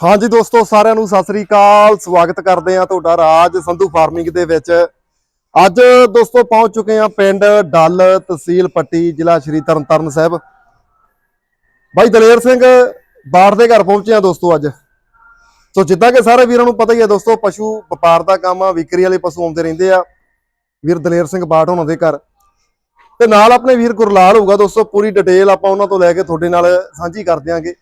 ਹਾਂਜੀ ਦੋਸਤੋ, ਸਾਰਿਆਂ ਨੂੰ ਸਤਿ ਸ੍ਰੀ ਅਕਾਲ। ਸਵਾਗਤ ਕਰਦੇ ਆ ਤੁਹਾਡਾ ਰਾਜ ਸੰਧੂ ਫਾਰਮਿੰਗ ਦੇ ਵਿੱਚ। ਅੱਜ ਦੋਸਤੋ, ਪਹੁੰਚ ਚੁੱਕੇ ਆ ਪਿੰਡ ਡੱਲ ਤਹਿਸੀਲ ਪੱਟੀ, ਜ਼ਿਲ੍ਹਾ ਸ਼੍ਰੀ ਤਰਨਤਾਰਨ ਸਾਹਿਬ। ਬਾਈ ਦਲੇਰ ਸਿੰਘ, ਬਾੜ ਦੇ ਘਰ ਪਹੁੰਚੇ ਆ ਦੋਸਤੋ ਅੱਜ। ਸੋ, ਜਿੱਦਾਂ ਕਿ ਸਾਰੇ ਵੀਰਾਂ ਨੂੰ ਪਤਾ ਹੀ ਹੈ ਦੋਸਤੋ, ਪਸ਼ੂ ਵਪਾਰ ਦਾ ਕੰਮ ਆ, ਵਿਕਰੀ ਵਾਲੇ ਪਸ਼ੂ ਆਉਂਦੇ ਰਹਿੰਦੇ ਆ। ਵੀਰ ਦਲੇਰ ਸਿੰਘ ਬਾੜ ਉਹਨਾਂ ਦੇ ਘਰ। ਤੇ ਨਾਲ ਆਪਣੇ ਵੀਰ ਗੁਰਲਾਲ ਹੋਊਗਾ ਦੋਸਤੋ, ਪੂਰੀ ਡਿਟੇਲ ਆਪਾਂ ਉਹਨਾਂ ਤੋਂ ਲੈ ਕੇ ਤੁਹਾਡੇ ਨਾਲ ਸਾਂਝੀ ਕਰ ਦਿਆਂਗੇ।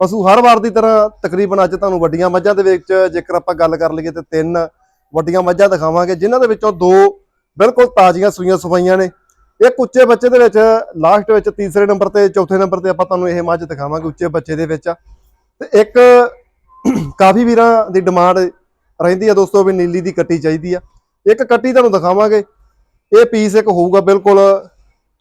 ਪਸ਼ੂ ਹਰ ਵਾਰ ਦੀ ਤਰ੍ਹਾਂ ਤਕਰੀਬਨ ਅੱਜ ਤੁਹਾਨੂੰ ਵੱਡੀਆਂ ਮੱਝਾਂ ਦੇ ਵਿੱਚ ਜੇਕਰ ਆਪਾਂ ਗੱਲ ਕਰ ਲਈਏ ਤੇ ਤਿੰਨ ਵੱਡੀਆਂ ਮੱਝਾਂ ਦਿਖਾਵਾਂਗੇ, ਜਿਨ੍ਹਾਂ ਦੇ ਵਿੱਚੋਂ ਦੋ ਬਿਲਕੁਲ ਤਾਜ਼ੀਆਂ ਸੂਈਆਂ ਸਫਾਈਆਂ ਨੇ। ਇੱਕ ਉੱਚੇ ਬੱਚੇ ਦੇ ਵਿੱਚ ਲਾਸਟ ਵਿੱਚ, ਤੀਸਰੇ ਨੰਬਰ ਤੇ, ਚੌਥੇ ਨੰਬਰ ਤੇ ਆਪਾਂ ਤੁਹਾਨੂੰ ਇਹ ਮੱਝ ਦਿਖਾਵਾਂਗੇ ਉੱਚੇ ਬੱਚੇ ਦੇ ਵਿੱਚ। ਤੇ ਇੱਕ ਕਾਫੀ ਵੀਰਾਂ ਦੀ ਡਿਮਾਂਡ ਰਹਿੰਦੀ ਆ ਦੋਸਤੋ ਵੀ ਨੀਲੀ ਦੀ ਕੱਟੀ ਚਾਹੀਦੀ ਆ। ਇੱਕ ਕੱਟੀ ਤੁਹਾਨੂੰ ਦਿਖਾਵਾਂਗੇ। ਇਹ ਪੀਸ ਇੱਕ ਹੋਊਗਾ ਬਿਲਕੁਲ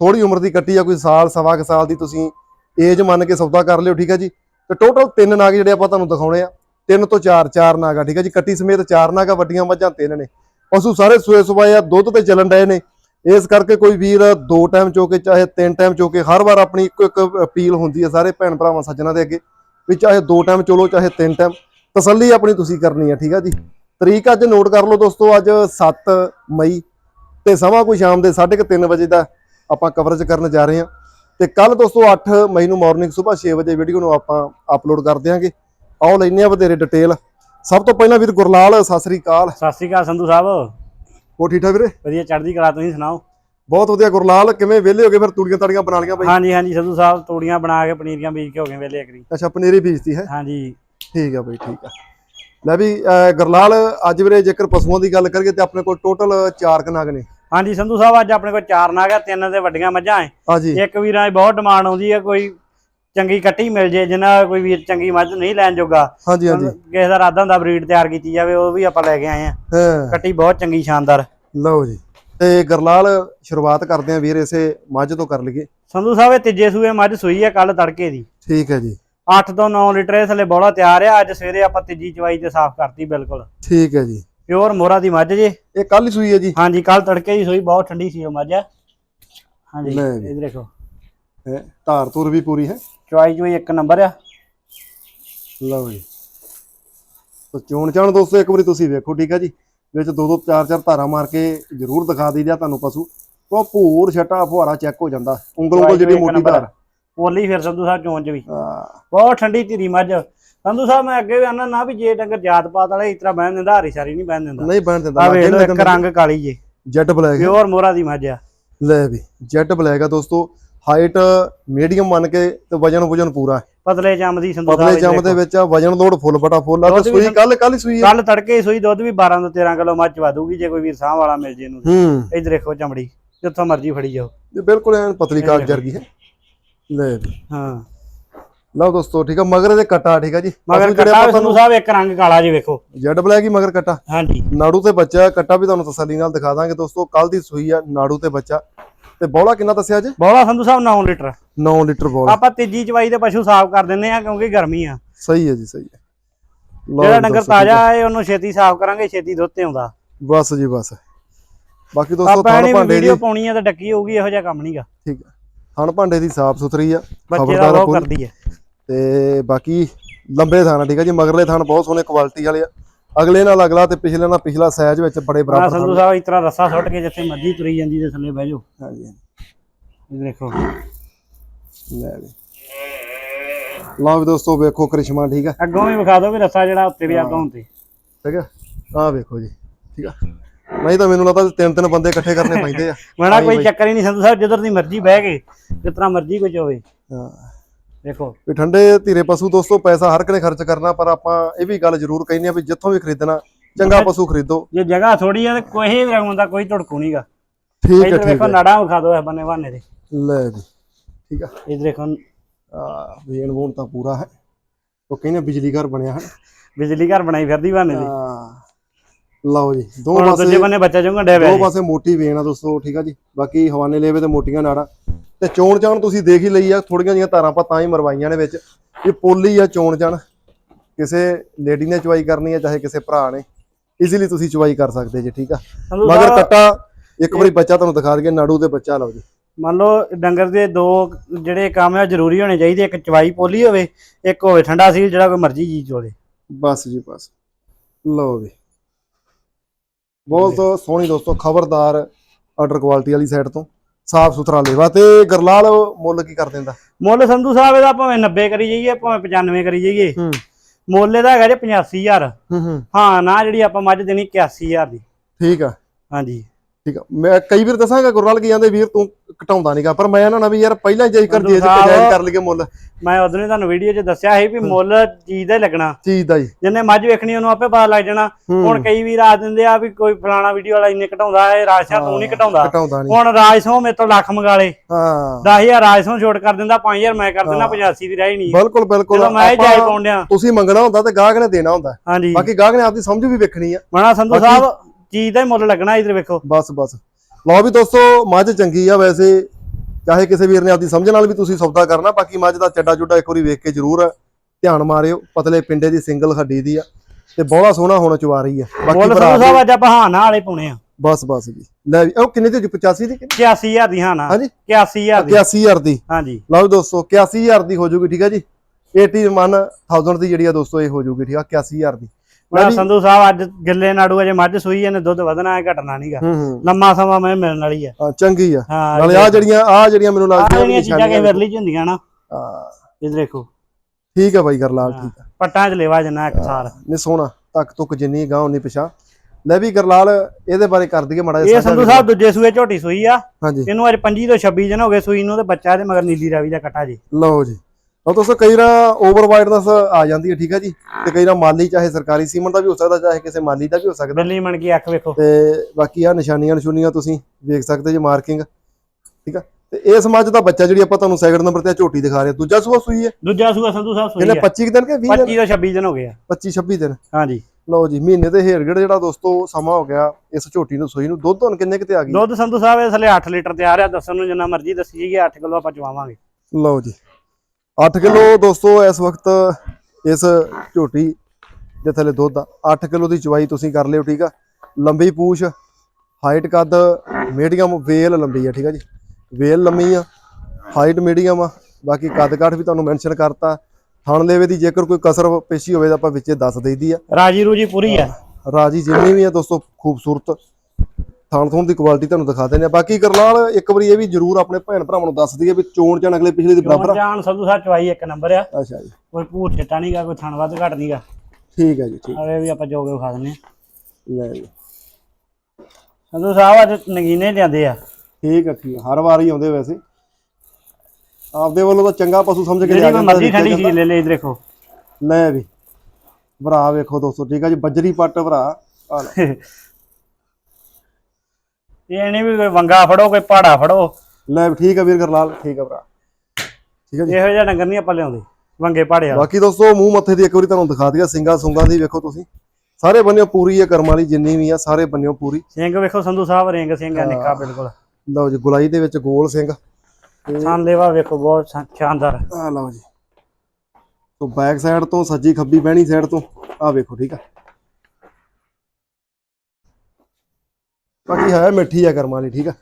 ਥੋੜੀ ਉਮਰ ਦੀ ਕੱਟੀ ਆ, ਕੋਈ ਸਾਲ, ਸਵਾ ਕੁ ਸਾਲ ਦੀ ਤੁਸੀਂ ਏਜ ਮੰਨ ਕੇ ਸੌਦਾ ਕਰ ਲਿਓ, ਠੀਕ ਹੈ ਜੀ। ਤੇ ਟੋਟਲ ਤਿੰਨ ਨਾਗ ਜਿਹੜੇ ਆਪਾਂ ਤੁਹਾਨੂੰ ਦਿਖਾਉਣੇ ਆ। ਤਿੰਨ ਤੋਂ ਚਾਰ ਚਾਰ ਨਾਗ ਆ ਠੀਕ ਹੈ ਜੀ? ਕੱਟੀ ਸਮੇਤ ਚਾਰ ਨਾਗ ਆ ਵੱਡੀਆਂ ਮੱਝਾਂ ਤਿੰਨ ਨੇ। ਪਸ਼ੂ ਸਾਰੇ ਸੂਏ ਸੁਬਾਏ ਆ, ਦੁੱਧ ਤੇ ਚੱਲਣ ਡਏ ਨੇ। ਇਸ ਕਰਕੇ ਕੋਈ ਵੀਰ ਦੋ ਟਾਈਮ ਚੋ ਕੇ, ਚਾਹੇ ਤਿੰਨ ਟਾਈਮ ਚੋ ਕੇ, ਹਰ ਵਾਰ ਆਪਣੀ ਇੱਕੋ ਇੱਕ ਅਪੀਲ ਹੁੰਦੀ ਹੈ ਸਾਰੇ ਭੈਣ ਭਰਾਵਾਂ, ਸੱਜਣਾ ਦੇ ਅੱਗੇ, ਵੀ ਚਾਹੇ ਦੋ ਟਾਈਮ ਚੋਲੋ ਚਾਹੇ ਤਿੰਨ ਟਾਈਮ ਤਸੱਲੀ ਆਪਣੀ ਤੁਸੀਂ ਕਰਨੀ ਹੈ ਠੀਕ ਹੈ ਜੀ? ਤਰੀਕ ਅੱਜ ਨੋਟ ਕਰ ਲਓ ਦੋਸਤੋ, ਅੱਜ 7 ਮਈ ਤੇ ਸਮਾਂ ਕੋਈ ਸ਼ਾਮ ਦੇ 3:30 ਵਜੇ ਦਾ ਆਪਾਂ ਕਵਰੇਜ ਕਰਨ ਜਾ ਰਹੇ ਹਾਂ ਤੇ ਕੱਲ ਦੋਸਤੋ 8 ਮਈ ਨੂੰ ਮਾਰਨਿੰਗ ਸਵੇਰ 6 ਵਜੇ ਵੀਡੀਓ ਨੂੰ ਆਪਾਂ ਅਪਲੋਡ ਕਰ ਦਿਆਂਗੇ। ਆਓ ਲੈਨੇ ਆ ਵਧੇਰੇ ਡਿਟੇਲ ਸਭ ਤੋਂ ਪਹਿਲਾਂ ਵੀਰ ਗੁਰਲਾਲ ਸਤਿ ਸ੍ਰੀ ਅਕਾਲ। ਸਤਿ ਸ਼੍ਰੀ ਅਕਾਲ ਸੰਧੂ ਸਾਹਿਬ। ਹੋ ਠੀਕ ਠਾਕ ਵੀਰੇ? ਵਧੀਆ ਚੜ੍ਹਦੀ ਕਲਾ ਤੁਸੀਂ ਸੁਣਾਓ? ਬਹੁਤ ਵਧੀਆ ਗੁਰਲਾਲ ਕਿਵੇਂ ਵਿਹਲੇ ਹੋ ਗਏ ਫਿਰ ਤੂੜੀਆਂ ਤਾੜੀਆਂ ਬਣਾ ਲਈਆਂ ਬਾਈ? ਹਾਂਜੀ ਹਾਂਜੀ ਸੰਧੂ ਸਾਹਿਬ ਤੂੜੀਆਂ ਬਣਾ ਕੇ ਪਨੀਰੀਆਂ ਬੀਜ ਕੇ ਹੋ ਗਏ ਵੇਲੇ ਅਕਰੀ ਅੱਛਾ ਪਨੀਰੀ ਬੀਜਤੀ ਹੈ? ਹਾਂਜੀ। ਠੀਕ ਆ ਬਾਈ ਠੀਕ ਆ। ਲੈ ਵੀ ਗੁਰਲਾਲ ਅੱਜ ਵੀਰੇ ਜੇਕਰ ਪਸ਼ੂਆਂ ਦੀ ਗੱਲ ਕਰੀਏ ਤੇ ਆਪਣੇ ਕੋਲ ਟੋਟਲ 4 ਕਨਾਗ ਨੇ। ਹਾਂਜੀ ਸੰਧੂ ਸਾਹਿਬ ਅੱਜ ਆਪਣੇ ਕੋਲ ਚਾਰ ਨਾਗ ਆ ਤਿੰਨ ਤੇ ਵੱਡੀਆਂ ਮੱਝਾਂ ਐ। ਹਾਂਜੀ। ਇੱਕ ਵੀਰਾਂ ਦੀ ਬਹੁਤ ਡਿਮਾਂਡ ਆਉਂਦੀ ਹੈ ਕੋਈ ਚੰਗੀ ਕੱਟੀ ਮਿਲ ਜੇ ਜਿੰਨਾ ਕੋਈ ਵੀਰ ਚੰਗੀ ਮੱਝ ਨਹੀਂ ਲੈਣ ਜੋਗਾ। ਹਾਂਜੀ ਹਾਂਜੀ। ਕਿਸੇ ਦਾ ਇਰਾਦਾ ਹੁੰਦਾ ਬਰੀਡ ਤਿਆਰ ਕੀਤੀ ਜਾਵੇ ਉਹ ਵੀ ਆਪਾਂ ਲੈ ਕੇ ਆਏ ਆ। ਹਾਂ। ਕੱਟੀ ਬਹੁਤ ਚੰਗੀ ਸ਼ਾਨਦਾਰ। ਲਓ ਜੀ। ਤੇ ਗੁਰਲਾਲ ਸ਼ੁਰੂਆਤ ਕਰਦੇ ਆਂ ਵੀਰ ਇਸੇ ਮੱਝ ਤੋਂ ਕਰ ਲਈਏ। ਸੰਧੂ ਸਾਹਿਬ ਇਹ ਤੀਜੇ ਸੂਏ ਮੱਝ ਸੂਈ ਹੈ ਕੱਲ ਤੜਕੇ ਦੀ। ਠੀਕ ਹੈ ਜੀ। 8 ਤੋਂ 9 ਲੀਟਰ ਇਹ ਥੱਲੇ ਬੋਲਾ ਤਿਆਰ ਆ ਅੱਜ ਸਵੇਰੇ ਆਪਾਂ ਤੀਜੀ ਚਵਾਈ ਤੇ ਸਾਫ਼ ਕਰਤੀ ਬਿਲਕੁਲ। ਠੀਕ ਹੈ ਜੀ। ਪਿਓਰ ਮੋਰਾ ਦੀ ਮੱਝ ਜੇ। ਇਹ ਕੱਲ ਹੀ ਸੂਈ ਹੈ ਜੀ। ਹਾਂਜੀ ਕੱਲ ਤੜਕੇ ਹੀ ਸੋਈ ਬਹੁਤ ਠੰਡੀ ਸੀ ਉਹ ਮੱਝ। ਹਾਂਜੀ ਲੈ ਜੀ। ਇਹ ਦੇਖੋ। ਹੈਂ, ਧਾਰ ਧੁਰ ਵੀ ਪੂਰੀ ਹੈ। ਚੁਆਈ ਚੁਈ ਇੱਕ ਨੰਬਰ ਆ। ਲਓ ਜੀ। ਤੋ ਚੋਣ ਚਾਣ ਦੋਸਤੋ ਇੱਕ ਵਾਰੀ ਤੁਸੀਂ ਵੇਖੋ ਠੀਕ ਹੈ ਜੀ? ਵਿੱਚ ਦੋ ਦੋ ਚਾਰ ਚਾਰ ਧਾਰਾਂ ਮਾਰ ਕੇ ਜ਼ਰੂਰ ਦਿਖਾ ਦਈਦਾ ਤੁਹਾਨੂੰ ਪਸ਼ੂ। ਉਹ ਭੂਰ ਛਟਾ ਫੁਹਾਰਾ ਚੈੱਕ ਹੋ ਜਾਂਦਾ। ਉਂਗਲ ਉਂਗਲ ਜਿਹੜੀ ਮੋਟੀ ਧਾਰ। ਪੋਲੀ ਫਿਰ ਸੰਧੂ ਸਾਹਿਬ ਚੋਣ ਚ ਵੀ। ਹਾਂ, ਬਹੁਤ ਠੰਡੀ ਧੀਰੀ ਮੱਝ। ਸੰਧੂ ਸਾਹਿਬ ਮੈਂ ਅੱਗੇ ਵੀ ਆਨਾ ਨਾ ਵੀ ਜੇ ਡੰਗਰ ਜਾਤ ਪਾਤ ਵਾਲੇ ਇਸ ਤਰ੍ਹਾਂ ਬਹਿਣ ਦਿੰਦਾ ਹਰੀ ਸਾਰੀ ਨਹੀਂ ਬਹਿਣ ਦਿੰਦਾ। ਨਹੀਂ ਬਣ ਦਿੰਦਾ ਆ ਵੇਖ ਇੱਕ ਰੰਗ ਕਾਲੀ ਜੇ। ਜੈਟ ਬਲੈਕ ਪਿਓਰ ਮੋਰਾ ਦੀ ਮੱਝ ਆ। ਲੈ ਵੀ ਜੈਟ ਬਲੈਕ ਆ ਦੋਸਤੋ ਹਾਈਟ ਮੀਡੀਅਮ ਮੰਨ ਕੇ ਤੇ ਵਜਨ ਵਜਨ ਪੂਰਾ ਪਤਲੇ ਜੰਮ ਦੀ ਸੰਧੂ ਪਤਲੇ ਸਾਹਿਬ ਜੰਮ ਦੇ ਵਿੱਚ ਆ ਵਜਨ ਲੋਡ ਫੁੱਲ ਬਟਾ ਫੁੱਲ ਆ ਤੇ ਸੂਈ ਕੱਲ ਕੱਲ ਸੂਈ ਕੱਲ ਤੜਕੇ ਸੋਈ ਦੁੱਧ ਵੀ 12 ਤੋਂ 13 ਕਿਲੋ ਮੱਝ ਵਾਦੂਗੀ ਜੇ ਕੋਈ ਵੀਰ ਸਾਹ ਵਾਲਾ ਮਿਲ ਜੇ ਹੂੰ। ਇੱਧਰ ਦੇਖੋ ਚਮੜੀ ਜਿੱਥੋਂ ਮਰਜ਼ੀ ਫੜੀ ਜਾਓ। ਬਿਲਕੁਲ ਐਨ ਪਤਲੀ ਕਾਗ ਜਰਗੀ ਹੈ। ਲੈ ਵੀ। ਹਾਂ। ਲਓ ਦੋਸਤੋ ਠੀਕ ਆ ਮਗਰ ਦੇ ਕਟਾ ਠੀਕ ਆ ਜੀ। ਮਗਰ ਕੱਟਾ ਸੰਧੂ ਸਾਹਿਬ ਇੱਕ ਰੰਗ ਕਾਲਾ ਜੀ ਵੇਖੋ। ਜੈਟ ਬਲੈਕ ਹੀ ਮਗਰ ਕਟਾ। ਹਾਂਜੀ। ਨਾੜੂ ਤੇ ਬੱਚਾ ਕਟਾ ਵੀ ਤੁਹਾਨੂੰ ਤਸੱਲੀ ਨਾਲ ਦਿਖਾ ਦਾਂਗੇ ਦੋਸਤੋ ਕੱਲ ਦੀ ਸੂਈ ਆ ਨਾੜੂ ਤੇ ਬੱਚਾ। ਤੇ ਬੋਲਾ ਕਿੰਨਾ ਦੱਸਿਆ ਜੀ ਬੋਲਾ ਸੰਧੂ ਸਾਹਿਬ 9 ਲੀਟਰ। 9 ਲੀਟਰ ਬੋਲਾ। ਆਪਾਂ ਤੀਜੀ ਚਵਾਈ ਤੇ ਪਸ਼ੂ ਸਾਫ਼ ਕਰ ਦਿੰਨੇ ਆ ਕਿਉਂਕਿ ਗਰਮੀ ਆ। ਸਹੀ ਹੈ ਜੀ ਸਹੀ ਹੈ। ਜਿਹੜਾ ਡੰਗਰ ਤਾਜ਼ਾ ਹੈ ਉਹਨੂੰ ਛੇਤੀ ਸਾਫ਼ ਕਰਾਂਗੇ ਛੇਤੀ ਦੁੱਧ ਤੇ ਆਉਂਦਾ। ਬਸ ਜੀ ਬਸ। ਬਾਕੀ ਦੋਸਤੋ ਇਹਨੇ ਭਾਂਡੇ ਦੀ ਵੀਡੀਓ ਪਾਉਣੀ ਆ ਤੇ ਡੱਕੀ ਹੋਊਗੀ ਇਹੋ ਜਿਹਾ ਕੰਮ ਨਹੀਂਗਾ ਠੀਕ ਆ। ਥਣ ਭਾਂਡੇ ਦੀ ਸਾਫ਼ ਸੁਥਰੀ ਆ ਬੱਚੇ ਦਾ। ਕਰਦੀ ਹੈ ਤੇ ਬਾਕੀ ਲੰਬੇ ਥਾਣਾ ਠੀਕ ਆ ਜੀ? ਮਗਰਲੇ ਥਾਣ ਬਹੁਤ ਸੋਹਣੇ ਕੁਆਲਿਟੀ ਵਾਲੇ ਆ। ਅਗਲੇ ਨਾਲ ਅਗਲਾ ਤੇ ਪਿਛਲੇ ਨਾਲ ਪਿਛਲਾ ਸਾਈਜ਼ ਵਿੱਚ ਬੜੇ ਆ ਬਰਾਬਰ ਸੰਧੂ ਸਾਹਿਬ ਇਸ ਤਰ੍ਹਾਂ ਰੱਸਾ ਸੁੱਟ ਕੇ ਜਿੱਥੇ ਮਰਜ਼ੀ ਤੁਰੀ ਜਾਂਦੀ ਤੇ ਥੱਲੇ ਬਹਿ ਜਾਓ। ਹਾਂਜੀ। ਇਹ ਦੇਖੋ। ਲੈ ਵੀ। ਲਓ ਵੀ ਦੋਸਤੋ ਵੇਖੋ ਕ੍ਰਿਸ਼ਮਾ ਠੀਕ ਆ? ਅੱਗੋਂ ਵੀ ਵਿਖਾ ਦਿਓ ਵੀ ਰੱਸਾ ਜਿਹੜਾ ਉੱਤੇ ਵੀ ਅੱਗੋਂ ਹੁੰਦੇ ਠੀਕ ਆ? ਆਹ ਵੇਖੋ ਜੀ ਠੀਕ ਆ? ਨਹੀਂ ਤਾਂ ਮੈਨੂੰ ਲੱਗਦਾ ਤਿੰਨ ਤਿੰਨ ਬੰਦੇ ਇਕੱਠੇ ਕਰਨੇ ਪੈਂਦੇ ਆ। ਮੈਨਾਂ ਕੋਈ ਚੱਕਰ ਹੀ ਨਹੀਂ ਸੰਧੂ ਸਾਹਿਬ ਜਿੱਧਰ ਦੀ ਮਰਜ਼ੀ ਬਹਿ ਕੇ ਜਿਸ ਤਰ੍ਹਾਂ ਮਰਜ਼ੀ ਕੁਝ ਹੋਵੇ। ਹਾਂ। ਦੇਖੋ। ਵੀ ਠੰਡੇ ਧੀਰੇ ਪਸ਼ੂ ਦੋਸਤੋ ਪੈਸਾ ਹਰ ਕਿਨੇ ਖਰਚ ਕਰਨਾ ਪਰ ਆਪਾਂ ਇਹ ਵੀ ਗੱਲ ਜ਼ਰੂਰ ਕਹਿੰਦੇ ਆ ਵੀ ਜਿੱਥੋਂ ਵੀ ਖਰੀਦਣਾ ਚੰਗਾ ਪਸ਼ੂ ਖਰੀਦੋ। ਜੇ ਜਗ੍ਹਾ ਥੋੜੀ ਆ ਤੇ ਕੋਈ ਰੰਗ ਦਾ ਕੋਈ ਧੜਕੂ ਨਹੀਂਗਾ ਠੀਕ ਹੈ ਠੀਕ ਹੈ ਨਾੜਾਂ ਵਿਖਾ ਦਿਓ ਇਹ ਬੰਨੇ ਬਾਨੇ ਦੇ। ਲੈ ਜੀ ਠੀਕ ਆ। ਇੱਧਰ ਦੇਖੋ ਆ ਵੇਨ ਵੂਨ ਤਾਂ ਪੂਰਾ ਹੈ। ਉਹ ਕਹਿੰਦੇ ਬਿਜਲੀ ਘਰ ਬਣਿਆ ਹੈ। ਬਿਜਲੀ ਘਰ ਬਣਾਈ ਫਿਰਦੀ ਬਾਨੇ ਦੀ। ਲਓ ਜੀ ਦੋ ਪਾਸੇ ਦੂਜੇ ਬੰਨੇ ਬੱਚਾ ਚੁੰਗਾ ਡੇ ਦੋ ਪਾਸੇ ਮੋਟੀ ਆ ਦੋਸਤੋ ਠੀਕ ਆ ਜੀ। ਬਾਕੀ ਹਵਾਨੇ ਲੇਵੇ ਤੇ ਮੋਟੀਆਂ ਨਾੜਾਂ। ਤੇ ਚੋਣ ਚਾਣ ਤੁਸੀਂ ਦੇਖ ਹੀ ਲਈ ਆ ਥੋੜੀਆਂ ਜੀਆਂ ਧਾਰਾਂ ਆਪਾਂ ਤਾਂ ਹੀ ਮਰਵਾਈਆਂ ਨੇ ਵਿੱਚ। ਇਹ ਪੋਲੀ ਆ ਚੋਣ ਚਾਣ। ਕਿਸੇ ਲੇਡੀ ਨੇ ਚਵਾਈ ਕਰਨੀ ਆ ਚਾਹੇ ਕਿਸੇ ਭਰਾ ਨੇ। ਈਜ਼ੀਲੀ ਤੁਸੀਂ ਚਵਾਈ ਕਰ ਸਕਦੇ ਜੀ ਠੀਕ ਆ? ਮਗਰ ਕੱਟਾ ਇੱਕ ਵਾਰੀ ਬੱਚਾ ਤੁਹਾਨੂੰ ਦਿਖਾ ਦਈਏ ਨਾੜੂ ਤੇ ਬੱਚਾ ਲਓ ਜੀ। ਮੰਨ ਲਓ ਡੰਗਰ ਦੇ ਦੋ ਜਿਹੜੇ ਕੰਮ ਆ ਜ਼ਰੂਰੀ ਹੋਣੇ ਚਾਹੀਦੇ। ਇੱਕ ਚਵਾਈ ਪੋਲੀ ਹੋਵੇ ਇੱਕ ਹੋਵੇ ਠੰਡਾ ਸੀਲ ਜਿਹੜਾ ਕੋਈ ਮਰਜ਼ੀ ਚੀਜ਼ ਚੋਲੇ। ਬਸ ਜੀ ਬਸ। ਲਓ ਵੀ ਬਹੁਤ ਸੋਹਣੀ ਦੋਸਤੋ ਖਬਰਦਾਰ ਆਰਡਰ ਕੁਆਲਿਟੀ ਵਾਲੀ ਸਾਈਡ ਤੋਂ। ਸਾਫ਼ ਸੁਥਰਾ ਲੇਵਾ ਤੇ ਗਰਲਾਲ ਮੁੱਲ ਕੀ ਕਰ ਦਿੰਦਾ? ਮੁੱਲ ਸੰਧੂ ਸਾਹਿਬ ਇਹਦਾ ਭਾਵੇਂ 90 ਕਰੀ ਜਾਈਏ ਭਾਵੇਂ 95 ਕਰੀ ਜਾਈਏ। ਹੂੰ। ਮੁੱਲ ਇਹਦਾ ਹੈਗਾ ਜੇ 85000 ਹੂੰ ਹੂੰ। ਹਾਂ ਨਾ ਜਿਹੜੀ ਆਪਾਂ ਮੱਝ ਦੇਣੀ 81000 ਦੀ। ਠੀਕ ਆ। ਹਾਂਜੀ। ਠੀਕ ਆ। ਮੈਂ ਕਈ ਵਾਰ ਦੱਸਾਂਗਾ ਗੁਰਲਾਲ ਕੀ ਜਾਂਦੇ ਵੀਰ ਤੂੰ ਘਟਾਉਂਦਾ ਨਹੀਂਗਾ ਪਰ ਮੈਂ ਇਹਨਾਂ ਨਾਲ ਵੀ ਯਾਰ ਪਹਿਲਾਂ ਹੀ ਜੇਕਰ ਸੰਧੂ ਜੇ ਕਰ ਲਈਏ ਮੁੱਲ। ਮੈਂ ਉਦੋਂ ਹੀ ਤੁਹਾਨੂੰ ਵੀਡੀਓ 'ਚ ਦੱਸਿਆ ਸੀ ਵੀ ਮੁੱਲ ਚੀਜ਼ ਦਾ ਹੀ ਲੱਗਣਾ। ਚੀਜ਼ ਦਾ ਜੀ ਜਿੰਨੇ ਮੱਝ ਵੇਖਣੀ ਉਹਨੂੰ ਆਪੇ ਪਤਾ ਲੱਗ ਜਾਣਾ। ਹੂੰ। ਹੁਣ ਕਈ ਵੀਰ ਆ ਦਿੰਦੇ ਆ ਵੀ ਕੋਈ ਫਲਾਣਾ ਵੀਡੀਓ ਵਾਲਾ ਇੰਨੇ ਘਟਾਉਂਦਾ ਹੈ ਰਾਜਸ਼ਾਹ ਤੂੰ ਨਹੀਂ ਘਟਾਉਂਦਾ। ਹੁਣ ਰਾਜਸੋਂ ਮੇਰੇ ਤੋਂ ਲੱਖ ਮੰਗਾ ਲੇ। ਹਾਂ। 10000 ਰਾਜਸੋਂ ਛੋਟ ਕਰ ਦਿੰਦਾ 5000 ਮੈਂ ਕਰ ਦਿੰਦਾ 85 ਦੀ ਰਹਿ ਨਹੀਂ। ਬਿਲਕੁਲ ਬਿਲਕੁਲ। ਜਦੋਂ ਮੈਂ ਜਾਇ ਪਾਉਂਦਿਆ। ਤੁਸੀਂ ਮੰਗਣਾ ਹੁੰਦਾ ਤੇ ਗਾਹਕ ਨੇ ਦੇਣਾ ਹੁੰਦਾ। ਹਾਂਜੀ। ਬਾਕੀ ਗਾਹਕ ਨੇ ਆਪਦੀ ਸਮਝ ਵੀ ਵੇਖਣੀ ਆ। ਮਣਾ ਸੰਧੂ ਸਾਹਿਬ ਚੀਜ਼ ਦਾ ਹੀ ਮੁੱਲ ਲੱਗਣਾ ਇਧਰ ਵੇਖੋ। ਬਸ ਬਸ। ਲਓ ਵੀ ਦੋਸਤੋ ਮੱਝ ਚੰਗੀ ਆ ਵੈਸੇ। ਚਾਹੇ ਕਿਸੇ ਵੀਰ ਨੇ ਆਪਦੀ ਸਮਝ ਨਾਲ ਵੀ ਤੁਸੀਂ ਸੌਦਾ ਕਰਨਾ ਬਾਕੀ ਮੱਝ ਦਾ ਚੱਡਾ ਚੁੱਡਾ ਇੱਕ ਵਾਰੀ ਵੇਖ ਕੇ ਜ਼ਰੂਰ ਧਿਆਨ ਮਾਰਿਓ। ਪਤਲੇ ਪਿੰਡੇ ਦੀ ਸਿੰਗਲ ਹੱਡੀ ਦੀ ਆ ਤੇ ਬੋਲਾ ਸੋਹਣਾ ਹੁਣ ਚਵਾ ਰਹੀ ਆ। ਬਾਕੀ ਭਰਾ ਸਾਹਿਬ ਅੱਜ ਆਪਾਂ ਹਾਨਾ ਵਾਲੇ ਪਾਉਣੇ ਆ। ਬਸ ਬਸ ਜੀ। ਲੈ ਵੀ ਉਹ ਕਿੰਨੇ ਦੀ 85 ਦੀ ਕਿੰਨੀ? 81000 ਦੀ ਹਾਂਜੀ। 81000 ਦੀ। 81000 ਦੀ। ਹਾਂਜੀ। ਲਓ ਦੋਸਤੋ 81000 ਦੀ ਹੋ ਜੂਗੀ ਠੀਕ ਹੈ ਜੀ? 81000 ਦੀ ਜਿਹੜੀ ਆ ਦੋਸਤੋ ਇਹ ਹੋ ਜੂਗੀ ਠੀਕ ਆ? 81000 ਦੀ। ਮੈਂ ਸੰਧੂ ਸਾਹਿਬ ਅੱਜ ਗਿੱਲੇ ਨਾੜੂ ਅਜੇ ਮੱਝ ਸੂਈ ਇਹਨੇ ਦੁੱਧ ਵਧਣਾ ਹੈ ਘਟਣਾ ਨਹੀਂਗਾ ਲੰਮਾ ਸਮਾਂ ਮੈਂ ਮਿਲਣ ਵਾਲੀ ਆ। ਹਾਂ, ਚੰਗੀ ਆ। ਨਾਲੇ ਆ ਜਿਹੜੀਆਂ ਆ ਜਿਹੜੀਆਂ ਮੈਨੂੰ ਲੱਗਦੀਆਂ ਜਿਹੜੀਆਂ ਚੀਜ਼ਾਂ ਕਿਸੇ ਵਿਰਲੀ ਚ ਹੁੰਦੀਆਂ ਨਾ ਹਾਂ, ਇਹ ਦੇਖੋ। ਠੀਕ ਆ ਬਾਈ ਗਰਲਾਲ ਠੀਕ ਆ। ਪੱਟਾਂ ਚ ਲੈਵਾ ਜਨਾ ਇੱਕ ਸਾਰ ਨੇ ਸੋਹਣਾ ਤੱਕ ਤੁਕ ਜਿੰਨੀ ਗਾਂ ਉਨੀ ਪਿਛਾ ਲੈ ਵੀ ਗਰਲਾਲ ਇਹਦੇ ਬਾਰੇ ਕਰ ਦਈਏ ਮੜਾ ਇਹ ਸੰਧੂ ਸਾਹਿਬ ਦੂਜੇ ਸੂਏ ਝੋਟੀ ਸੂਈ ਆ। ਹਾਂਜੀ। ਇਹਨੂੰ ਅੱਜ 25 ਤੋਂ 26 ਦਿਨ ਹੋ ਗਏ ਸੂਈ ਨੂੰ ਤੇ ਬੱਚਾ ਇਹਦੇ ਮਗਰ ਨੀਲੀ ਰਾਵੀ ਦਾ ਕੱਟਾ ਜੀ। ਲਓ ਜੀ। ਉਹ ਦੋਸਤੋ ਕਈ ਰਾਂ ਓਵਰ ਵਾਈਡਨੈਸ ਆ ਜਾਂਦੀ ਹੈ ਠੀਕ ਹੈ ਜੀ? ਤੇ ਕਈ ਰਾਂ ਮਾਲੀ ਚਾਹੇ ਸਰਕਾਰੀ ਸੀਮਨ ਦਾ ਵੀ ਹੋ ਸਕਦਾ ਚਾਹੇ ਕਿਸੇ ਮਾਲੀ ਦਾ ਵੀ ਹੋ ਸਕਦਾ। ਬੱਲੀ ਮਣ ਕੀ ਅੱਖ ਵੇਖੋ। ਤੇ ਬਾਕੀ ਆ ਨਿਸ਼ਾਨੀਆਂ ਨਿਸ਼ੂਨੀਆਂ ਤੁਸੀਂ ਵੇਖ ਸਕਦੇ ਜੀ ਮਾਰਕਿੰਗ ਠੀਕ ਆ? ਤੇ ਇਸ ਮੱਝ ਦਾ ਬੱਚਾ ਜਿਹੜੀ ਆਪਾਂ ਤੁਹਾਨੂੰ ਸੈਕਿੰਡ ਨੰਬਰ ਤੇ ਝੋਟੀ ਦਿਖਾ ਰਹੇ ਹਾਂ। ਦੂਜਾ ਸੂਆ ਸੂਈ ਹੈ? ਦੂਜਾ ਸੂਆ ਸੰਧੂ ਸਾਹਿਬ ਸੂਈ ਇਹਨੇ ਆ। 25 ਕੁ ਦਿਨ ਕਿ 20 ਦਿਨ? 25 ਤੋਂ 26 ਦਿਨ ਹੋ ਗਏ ਆ। 25 26 ਦਿਨ। ਹਾਂਜੀ। ਲਓ ਜੀ ਮਹੀਨੇ ਤੇ ਹੇਰਗੜ ਜਿਹੜਾ ਦੋਸਤੋ ਸਮਾਂ ਹੋ ਗਿਆ ਇਸ ਝੋਟੀ ਨੂੰ ਸੂਈ ਨੂੰ ਦੁੱਧ ਹੁਣ ਕਿੰਨੇ ਕਿਤੇ ਆ ਗਈ? ਦੁੱਧ ਸੰਧੂ ਸਾਹਿਬ ਇਸ ਲਈ 8 ਲੀਟਰ ਤਿਆਰ ਆ ਦੱਸਣ ਨੂੰ ਜਿੰਨਾ ਮਰਜ਼ੀ ਦੱਸੀ ਜਾਈਏ 8 ਕਿਲੋ ਆਪਾਂ ਚਵਾਵਾਂਗੇ। ਲਓ ਜੀ। 8 ਕਿਲੋ ਦੋਸਤੋ ਇਸ ਵਕਤ ਇਸ ਝੋਟੀ ਦੇ ਥੱਲੇ ਦੁੱਧ ਆ। 8 ਕਿਲੋ ਦੀ ਚਵਾਈ ਤੁਸੀਂ ਕਰ ਲਿਓ ਠੀਕ ਆ? ਲੰਬੀ ਪੂਛ ਹਾਈਟ ਕੱਦ ਮੀਡੀਅਮ ਵੇਲ ਲੰਬੀ ਆ ਠੀਕ ਆ ਜੀ? ਵੇਲ ਲੰਮੀ ਆ ਹਾਈਟ ਮੀਡੀਅਮ ਆ। ਬਾਕੀ ਕੱਦ ਕਾਠ ਵੀ ਤੁਹਾਨੂੰ ਮੈਂਸ਼ਨ ਕਰਤਾ। ਥਣ ਲੇਵੇ ਦੀ ਜੇਕਰ ਕੋਈ ਕਸਰ ਪੇਸ਼ੀ ਹੋਵੇ ਤਾਂ ਆਪਾਂ ਵਿੱਚੇ ਦੱਸ ਦੇਈਦੀ ਆ। ਰਾਜੀ ਰੂਜੀ ਪੂਰੀ ਆ। ਰਾਜੀ ਜਿੰਨੀ ਵੀ ਆ ਦੋਸਤੋ ਖੂਬਸੂਰਤ। ਥਣ ਥਣ ਦੀ ਕੁਆਲਿਟੀ ਤੁਹਾਨੂੰ ਦਿਖਾ ਦਿੰਦੇ ਆ ਬਾਕੀ ਕਰਲਾਲ ਇੱਕ ਵਾਰੀ ਇਹ ਵੀ ਜਰੂਰ ਆਪਣੇ ਭੈਣ ਭਰਾਵਾਂ ਨੂੰ ਦੱਸ ਦਈਏ ਵੀ ਚੋਣ ਚਾਣ ਅਗਲੇ ਪਿਛਲੇ ਦੀ ਬਰਾਬਰ ਆ। ਜਾਨ ਸੰਧੂ ਸਾਹਿਬ ਚਵਾਈ ਇੱਕ ਨੰਬਰ ਆ। ਅੱਛਾ ਜੀ। ਕੋਈ ਭੂਤ ਚਿੱਟਾ ਨਹੀਂਗਾ ਕੋਈ ਥਣ ਵੱਧ ਘਟ ਨਹੀਂਗਾ ਠੀਕ ਹੈ ਜੀ ਠੀਕ। ਅਵੇ ਵੀ ਆਪਾਂ ਜੋਗੇ ਵਿਖਾ ਦਿੰਨੇ ਆ। ਲੈ ਜੀ। ਸੰਧੂ ਸਾਹਿਬ ਅੱਜ ਨਗੀਨੇ ਲਿਆਂਦੇ ਆ। ਠੀਕ ਹੈ ਠੀਕ। ਹਰ ਵਾਰ ਹੀ ਆਉਂਦੇ ਵੈਸੇ। ਆਪਦੇ ਵੱਲੋਂ ਤਾਂ ਚੰਗਾ ਪਸ਼ੂ ਸਮਝ ਕੇ ਲਿਆ ਜਾਂਦਾ ਮਰਜ਼ੀ ਠੰਡੀ ਜਾਂਦਾ। ਚੀਜ਼ ਲੈ ਲੈ ਇਧਰ ਦੇਖੋ। ਲੈ ਵੀ। ਭਰਾ ਵੇਖੋ ਦੋਸਤੋ ਠੀਕ ਹੈ ਜੀ। ਬੱਜਰੀ ਪੱਟ ਭਰਾ। ਆ ਲੈ ਇਹ ਨਹੀਂ ਵੀ ਕੋਈ ਵੰਗਾ ਫੜੋ ਕੋਈ ਪਹਾੜਾ ਫੜੋ। ਲੈ ਠੀਕ ਹੈ ਵੀਰ ਗਰਲਾਲ ਠੀਕ ਹੈ ਭਰਾ। ਠੀਕ ਹੈ ਜੀ। ਇਹੋ ਜਿਹਾ ਡੰਗਰ ਨਹੀਂ ਆਪਾਂ ਲਿਆਉਂਦੇ ਵੰਗੇ ਪਹਾੜੇ ਵਾਲਾ। ਬਾਕੀ ਦੋਸਤੋ ਮੂੰਹ ਮੱਥੇ ਦੀ ਇੱਕ ਵਾਰੀ ਤੁਹਾਨੂੰ ਦਿਖਾ ਦਿਆ ਸਿੰਗਾ ਸੁੰਗਾ ਦੀ ਵੇਖੋ ਤੁਸੀਂ। ਸਾਰੇ ਬੰਨਿਓ ਪੂਰੀ ਹੈ ਕਰਮ ਵਾਲੀ ਜਿੰਨੀ ਵੀ ਆ ਸਾਰੇ ਬੰਨਿਓ ਪੂਰੀ। ਸਿੰਘ ਵੇਖੋ ਸੰਧੂ ਸਾਹਿਬ ਰਿੰਗ ਸਿੰਘ ਆ ਨਿੱਕਾ ਬਿਲਕੁਲ। ਲਓ ਜੀ ਗੁਲਾਈ ਦੇ ਵਿੱਚ ਗੋਲ ਸਿੰਘ। ਸਾਨ ਲੈਵਾ ਵੇਖੋ ਬਹੁਤ ਸ਼ਾ- ਸ਼ਾਨਦਾਰ। ਆ ਲਓ ਜੀ। ਤੋਂ ਬੈਕ ਸਾਈਡ ਤੋਂ ਸੱਜੀ ਖੱਬੀ ਬਹਿਣੀ ਸਾਈਡ ਤੋਂ। ਆ ਵੇਖੋ ਠੀਕ ਆ। ਬਾਕੀ ਹੈ ਮਿੱਠੀ ਆ ਕਰਮਾਂ ਵਾਲੀ ਠੀਕ ਆ?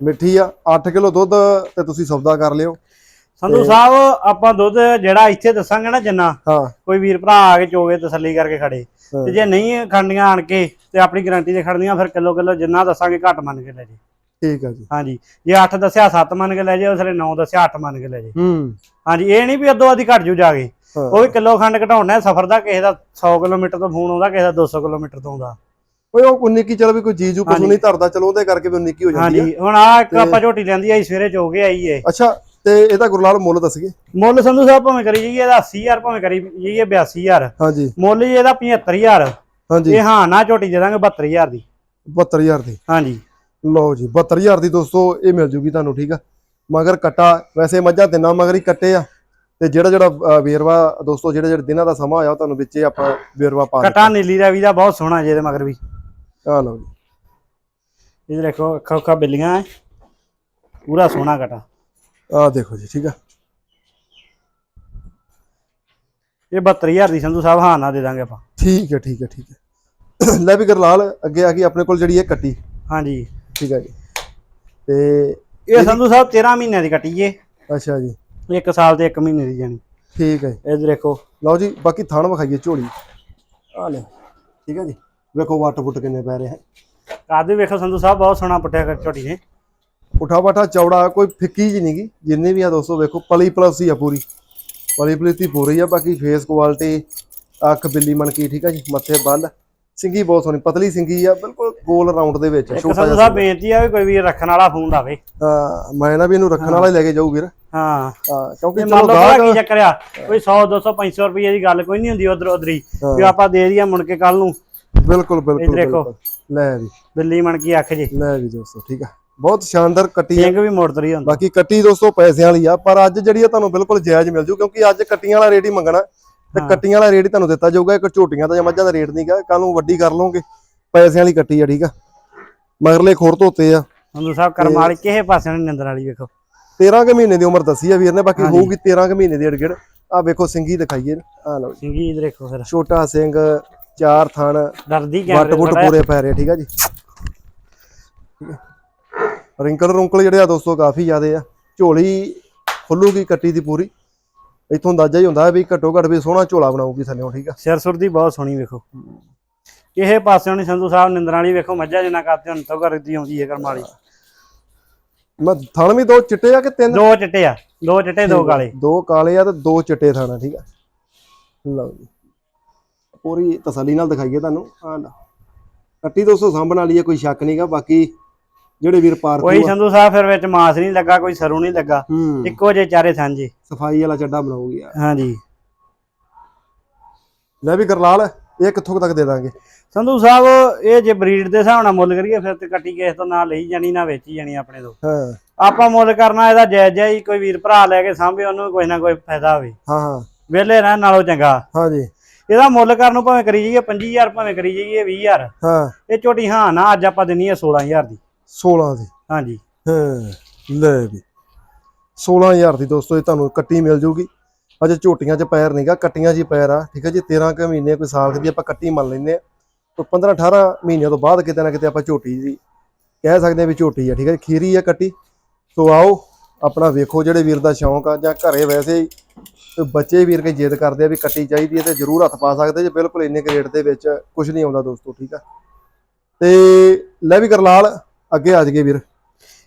ਮਿੱਠੀ ਆ 8 ਕਿਲੋ ਦੁੱਧ ਤੇ ਤੁਸੀਂ ਸੌਦਾ ਕਰ ਲਿਓ। ਸੰਧੂ ਸਾਹਿਬ ਆਪਾਂ ਦੁੱਧ ਜਿਹੜਾ ਇੱਥੇ ਦੱਸਾਂਗੇ ਨਾ ਜਿੰਨਾ ਕੋਈ ਵੀਰ ਭਰਾ ਆ ਕੇ ਚੋਗੇ ਤਸੱਲੀ ਕਰਕੇ ਖੜੇ। ਤੇ ਜੇ ਨਹੀਂ ਖੰਡੀਆਂ ਆਣ ਕੇ ਤੇ ਆਪਣੀ ਗਾਰੰਟੀ ਤੇ ਖੜਨੀਆਂ ਫਿਰ ਕਿਲੋ ਕਿਲੋ ਜਿੰਨਾ ਦੱਸਾਂਗੇ ਘੱਟ ਮੰਨ ਕੇ ਲੈ ਜੇ। ਠੀਕ ਆ ਜੀ। ਹਾਂਜੀ। ਜੇ 8 ਦੱਸਿਆ 7 ਮੰਨ ਕੇ ਲੈ ਜੇ ਉਸਲੇ 9 ਦੱਸਿਆ 8 ਮੰਨ ਕੇ ਲੈ ਜੇ। ਹੂੰ। ਹਾਂਜੀ ਇਹ ਨਹੀਂ ਵੀ ਅੱਧੋ ਅੱਧੀ ਘਟ ਜੂ ਜਾ ਕੇ। ਉਹ ਵੀ ਕਿਲੋ ਖੰਡ ਘਟਾਉਣਾ ਸਫਰ ਦਾ ਕਿਸੇ ਦਾ 100 ਕਿਲੋਮੀਟਰ ਤੋਂ ਫੋਨ ਆਉਂਦਾ ਕਿਸੇ ਦਾ 200 ਕਿਲੋਮੀਟਰ ਤੋਂ ਆਉਂਦਾ। ਓਏ ਉਹ ਉਨੀ ਕੀ ਚਲੋ ਵੀ ਕੋਈ ਜੀਜੂ ਪਸ਼ੂ ਨਹੀਂ ਧਰਦਾ ਚਲੋ ਉਹਦੇ ਕਰਕੇ ਵੀ ਉਨੀ ਕੀ ਹੋ ਜਾਂਦੀ ਆ। ਹਾਂਜੀ ਹੁਣ ਆ ਇੱਕ ਆਪਾਂ ਝੋਟੀ ਲੈਂਦੀ ਆਈ ਸਵੇਰੇ ਚੋ ਕੇ ਆਈ ਏ। ਅੱਛਾ ਤੇ ਇਹਦਾ ਗੁਰਲਾਲ ਮੁੱਲ ਦੱਸਗੇ ਮੁੱਲ ਸੰਧੂ ਸਾਹਿਬ ਭਾਵੇਂ ਕਰੀ ਜਾਈਏ ਇਹਦਾ 80000 ਭਾਵੇਂ ਕਰੀ ਜਾਈਏ 82000 ਹਾਂਜੀ। ਮੁੱਲ ਜੀ ਇਹਦਾ 75000 ਹਾਂਜੀ। ਇਹ ਹਾਂ ਨਾ ਝੋਟੀ ਦੇ ਦਾਂਗੇ 72000 ਦੀ। 72000 ਦੀ। ਹਾਂਜੀ। ਲਓ ਜੀ 72000 ਦੀ ਦੋਸਤੋ ਇਹ ਮਿਲ ਜੂਗੀ ਤੁਹਾਨੂੰ ਠੀਕ ਆ? ਮਗਰ ਕਟਾ ਵੈਸੇ ਮੱਝਾਂ ਤਿੰਨਾਂ ਮਗਰ ਹੀ ਕੱਟੇ ਆ। ਤੇ ਜਿਹੜਾ ਜਿਹੜਾ ਵੇਰਵਾ ਦੋਸਤੋ ਜਿਹੜੇ ਜਿਹੜੇ ਦਿਨਾਂ ਦਾ ਸਮਾਂ ਉਹ ਤੁਹਾਨੂੰ ਵਿੱਚੇ ਆਪਾਂ ਵੇਰਵਾ ਪਾ ਕਟਾ ਨੀਲੀ ਰਾਵੀ ਦਾ ਬਹੁਤ ਸੋਹਣਾ ਜੇ ਮਗਰ ਵੀ। ਆ ਲਓ ਜੀ। ਇਹ ਦੇਖੋ ਅੱਖਾਂ ਅੱਖਾਂ ਬਿੱਲੀਆਂ ਐ। ਪੂਰਾ ਸੋਹਣਾ ਕਟਾ। ਆ ਦੇਖੋ ਜੀ ਠੀਕ ਆ? ਇਹ 72000 ਦੀ ਸੰਧੂ ਸਾਹਿਬ ਹਾਂ ਨਾ ਦੇ ਦਾਂਗੇ ਆਪਾਂ। ਠੀਕ ਹੈ ਠੀਕ ਹੈ ਠੀਕ ਹੈ ਲੈ ਵੀ ਗਰਲਾਲ ਅੱਗੇ ਆ ਗਈ ਆਪਣੇ ਕੋਲ ਜਿਹੜੀ ਇਹ ਕੱਟੀ। ਹਾਂਜੀ। ਠੀਕ ਹੈ ਜੀ। ਤੇ ਇਹ ਸੰਧੂ ਸਾਹਿਬ 13 ਮਹੀਨਿਆਂ ਦੀ ਕੱਟੀ ਏ। ਅੱਛਾ ਜੀ। ਇੱਕ ਸਾਲ ਤੇ ਇੱਕ ਮਹੀਨੇ ਦੀ ਜਾਣੀ। ਠੀਕ ਹੈ ਇਹ ਦੇਖੋ। ਲਓ ਜੀ ਬਾਕੀ ਥਣ ਵਿਖਾਈਏ ਝੋਲੀ। ਆ ਲੈ ਠੀਕ ਹੈ ਜੀ। ਵੇਖੋ ਵੱਟ ਫੁੱਟ ਕਿੰਨੇ ਪੈ ਰਹੇ ਹੈ ਕੱਦ ਵੇਖੋ ਸੰਧੂ ਸਾਹਿਬ ਬਹੁਤ ਸੋਹਣਾ ਪੱਟਿਆ ਕਰ ਝੋਟੀ ਨੇ। ਉਠਾ ਬਾਠਾ ਚੌੜਾ ਕੋਈ ਫਿੱਕੀ ਜੀ ਨਹੀਂਗੀ ਜਿੰਨੇ ਵੀ ਆ ਦੋਸਤੋ ਵੇਖੋ ਪਲੀ ਪਲਸ ਹੀ ਆ ਪੂਰੀ। ਪਲੀ ਪਲੀਤੀ ਪੂਰੀ ਆ ਬਾਕੀ ਫੇਸ ਕੁਆਲਿਟੀ ਅੱਖ ਬਿੱਲੀ ਮਣਕੀ ਠੀਕ ਆ ਜੀ ਮੱਥੇ ਬੱਲ ਸਿੰਗੀ ਬਹੁਤ ਸੋਹਣੀ ਪਤਲੀ ਸਿੰਗੀ ਆ ਬਿਲਕੁਲ ਗੋਲ ਰਾਉਂਡ ਦੇ ਵਿੱਚ ਛੋਟਾ ਜਿਹਾ ਸਾਹਿਬ ਬੇਨਤੀ ਆ ਵੀ ਕੋਈ ਵੀ ਰੱਖਣ ਵਾਲਾ ਫੋਨ ਲਾਵੇ। ਹਾਂ, ਮੈਂ ਨਾ ਵੀ ਇਹਨੂੰ ਰੱਖਣ ਵਾਲਾ ਹੀ ਲੈ ਕੇ ਜਾਊ ਵੀਰ। ਹਾਂ। ਕਿਉਂਕਿ ਮੰਨ ਲਓ ਭਲਾ ਕੀ ਗਾਹਕ ਚੱਕਰ ਆ ਕੋਈ 100 200 500 ਰੁਪਏ ਦੀ ਗੱਲ ਕੋਈ ਨਹੀਂ ਹੁੰਦੀ ਉਧਰ ਉਧਰੀ। ਵੀ ਆਪਾਂ ਦੇ ਦਈਏ ਮੁੜ ਕੇ ਕੱਲ ਨੂੰ। ਬਿਲਕੁਲ ਬਿਲਕੁਲ ਦੇਖੋ। ਬਿਲਕੁਲ। ਲੈ ਵੀ। ਬਿੱਲੀ ਮਣ ਕੀ ਅੱਖ ਜੇ। ਲੈ ਵੀ ਦੋਸਤੋ ਠੀਕ ਆ। ਬਹੁਤ ਸ਼ਾਨਦਾਰ ਕੱਟੀ ਆ ਸਿੰਘ ਵੀ ਮੋੜਤਰੀ ਹੁੰਦਾ। ਬਾਕੀ ਕੱਟੀ ਦੋਸਤੋ ਪੈਸਿਆਂ ਵਾਲੀ ਆ ਪਰ ਅੱਜ ਜਿਹੜੀ ਆ ਤੁਹਾਨੂੰ ਬਿਲਕੁਲ ਜਾਇਜ਼ ਮਿਲ ਜੂ ਕਿਉਂਕਿ ਅੱਜ ਕੱਟੀਆਂ ਵਾਲਾ ਰੇਟ ਹੀ ਮੰਗਣਾ। ਤੇ ਹਾਂ। ਕੱਟੀਆਂ ਵਾਲਾ ਰੇਟ ਹੀ ਤੁਹਾਨੂੰ ਦਿੱਤਾ ਜਾਊਗਾ ਇੱਕ ਝੋਟੀਆਂ ਦਾ ਜਾਂ ਮੱਝਾਂ ਦਾ ਰੇਟ ਨਹੀਂਗਾ ਕੱਲ ਨੂੰ ਵੱਡੀ ਕਰ ਲਓਗੇ ਪੈਸਿਆਂ ਵਾਲੀ ਕੱਟੀ ਆ ਠੀਕ ਆ। ਮਗਰਲੇ ਖੁਰ ਧੋਤੇ ਆ। ਸੰਧੂ ਸਾਹਿਬ ਕਰਮ ਵਾਲੀ ਕਿਸੇ ਪਾਸੇ ਨਹੀਂ ਨਿੰਦਰ ਵਾਲੀ ਵੇਖੋ। 13 ਕੁ ਮਹੀਨੇ ਦੀ ਉਮਰ ਦੱਸੀ ਆ ਵੀਰ ਨੇ ਬਾਕੀ ਹਾਂਜੀ। ਹੋਊਗੀ 13 ਕੁ ਮਹੀਨੇ ਦੀ ਅੜਗੜ। ਆ ਵੇਖੋ ਸਿੰਗੀ ਦਿਖਾਈਏ। ਆ ਲਓ ਜੀ। ਸਿੰਘੀ ਦੇਖੋ ਫਿਰ। ਛੋਟਾ ਸਿੰਘ ਚਾਰ ਥਣ ਡਰਦੀ ਕੈਮਰੇ ਵੁੱਟ ਥੋੜਾ ਪੂਰੇ ਪੈ ਰਹੇ ਠੀਕ ਆ ਜੀ। ਰਿੰਕਲ ਰੁੰਕਲ ਜਿਹੜੇ ਆ ਦੋਸਤੋ ਕਾਫੀ ਜ਼ਿਆਦੇ ਆ। ਝੋਲੀ ਖੁੱਲੂਗੀ ਕੱਟੀ ਦੀ ਪੂਰੀ। ਇਥੋਂ ਅੰਦਾਜ਼ਾ ਹੀ ਹੁੰਦਾ ਵੀ ਘੱਟੋ ਘੱਟ ਵੀ ਸੋਹਣਾ ਝੋਲਾ ਬਣਾਉਗੀ ਥੱਲੇੋਂ ਠੀਕ ਆ। ਸਿਰ ਸੁਰ ਦੀ ਬਹੁਤ ਸੋਹਣੀ ਵੇਖੋ। ਕਿਸੇ ਪਾਸੇ ਨਹੀਂ ਸੰਧੂ ਸਾਹਿਬ ਨਿੰਦਰ ਵਾਲੀ ਵੇਖੋ ਮੱਝਾਂ ਜਿੰਨਾ ਕਰਤੇ ਹੁਣ ਤੋਂ ਕਰਦੀ ਆਉਂਦੀ ਹੈ ਕਰਮ ਵਾਲੀ। ਮੈਂ ਥਣ ਵੀ ਦੋ ਚਿੱਟੇ ਆ ਕਿ ਤਿੰਨ? ਦੋ ਚਿੱਟੇ ਆ ਦੋ ਚਿੱਟੇ ਦੋ ਕਾਲੇ। ਦੋ ਕਾਲੇ ਆ ਤੇ ਦੋ ਚਿੱਟੇ ਥਣ ਠੀਕ ਆ। ਲਓ ਜੀ। ਪੂਰੀ ਤਸੱਲੀ ਨਾਲ ਦਿਖਾਈਏ ਤੁਹਾਨੂੰ। ਆ ਲਓ। ਕੱਟੀ ਦੋਸਤੋ ਸਾਂਭਣ ਵਾਲੀ ਆ ਕੋਈ ਸ਼ੱਕ ਨਹੀਂਗਾ ਬਾਕੀ ਜਿਹੜੇ ਵੀਰ ਪਾਰਕ ਕੋਈ ਸੰਧੂ ਸਾਹਿਬ ਫਿਰ ਵਿੱਚ ਮਾਸ ਨਹੀਂ ਲੱਗਾ ਕੋਈ ਸਰੂ ਨਹੀਂ ਲੱਗਾ। ਹੂੰ। ਇੱਕੋ ਜੇ ਚਾਰੇ ਸਾਂਝੇ। ਸਫ਼ਾਈ ਵਾਲਾ ਚੱਡਾ ਬਣਾਉਗੀ ਆ ਹਾਂਜੀ। ਲੈ ਵੀ ਕਰਲਾਲ ਇਹ ਕਿੱਥੋਂ ਤੱਕ ਦੇ ਦਾਂਗੇ? ਸੰਧੂ ਸਾਹਿਬ ਇਹ ਜੇ ਬਰੀਡ ਦੇ ਹਿਸਾਬ ਨਾਲ ਮੁੱਲ ਕਰੀਏ ਫਿਰ ਤੇ ਕੱਟੀ ਕਿਸੇ ਤੋਂ ਨਾ ਲਈ ਜਾਣੀ ਨਾ ਵੇਚੀ ਜਾਣੀ ਆਪਣੇ ਤੋਂ। ਹਾਂ। ਆਪਾਂ ਮੁੱਲ ਕਰਨਾ ਇਹਦਾ ਜਾਇਜ਼ ਜਾਈ ਕੋਈ ਵੀਰ ਭਰਾ ਲੈ ਕੇ ਸਾਂਭੇ ਉਹਨੂੰ ਕੋਈ ਨਾ ਕੋਈ ਫਾਇਦਾ ਹੋਵੇ। ਹਾਂ ਹਾਂ। ਵਿਹਲੇ ਰਹਿਣ ਨਾਲੋਂ ਚੰਗਾ। ਹਾਂ ਜੀ ਇਹਦਾ ਮੁੱਲ ਕਰਨ ਨੂੰ ਭਾਵੇਂ ਕਰੀ ਜਾਈਏ 25000 ਭਾਵੇਂ ਕਰੀ ਜਾਈਏ 20000 ਹਾਂ। ਇਹ ਝੋਟੀ ਹਾਂ ਨਾ ਅੱਜ ਆਪਾਂ ਦਿੰਨੀ ਹੈ 16000 ਦੀ। 16 ਦੀ। ਹਾਂਜੀ। ਹਾਂ ਲੈ ਵੀ। 16000 ਦੀ ਦੋਸਤੋ ਇਹ ਤੁਹਾਨੂੰ ਕੱਟੀ ਮਿਲ ਜੂਗੀ। ਅਜੇ ਝੋਟੀਆਂ 'ਚ ਪੈਰ ਨਹੀਂਗਾ ਕੱਟੀਆਂ 'ਚ ਹੀ ਪੈਰ ਆ। ਠੀਕ ਹੈ ਜੀ 13 ਕੁ ਮਹੀਨੇ ਕੋਈ ਸਾਲ ਦੀ ਆਪਾਂ ਕੱਟੀ ਮੰਨ ਲੈਂਦੇ ਆ। ਤੋਂ 15 18 ਮਹੀਨਿਆਂ ਤੋਂ ਬਾਅਦ ਕਿਤੇ ਨਾ ਕਿਤੇ ਆਪਾਂ ਝੋਟੀ ਦੀ ਕਹਿ ਸਕਦੇ ਆ ਵੀ ਝੋਟੀ ਆ ਠੀਕ ਹੈ ਜੀ। ਖੀਰੀ ਆ ਕੱਟੀ। ਸੋ ਆਓ ਆਪਣਾ ਵੇਖੋ ਜਿਹੜੇ ਵੀਰ ਦਾ ਸ਼ੌਂਕ ਆ ਜਾਂ ਘਰੇ ਵੈਸੇ ਹੀ ਤੇ ਬੱਚੇ ਵੀਰ ਕੇ ਜਿੱਦ ਕਰਦੇ ਆ ਵੀ ਕੱਟੀ ਚਾਹੀਦੀ ਹੈ ਤੇ ਜਰੂਰ ਹੱਥ ਪਾ ਸਕਦੇ ਜੇ ਬਿਲਕੁਲ ਇੰਨੇ ਕੁ ਰੇਟ ਦੇ ਵਿੱਚ ਕੁਝ ਨਹੀਂ ਆਉਂਦਾ ਦੋਸਤੋ ਠੀਕ ਆ? ਤੇ ਲੈ ਵੀ ਕਰਲਾਲ ਅੱਗੇ ਆ ਜਗੇ ਵੀਰ।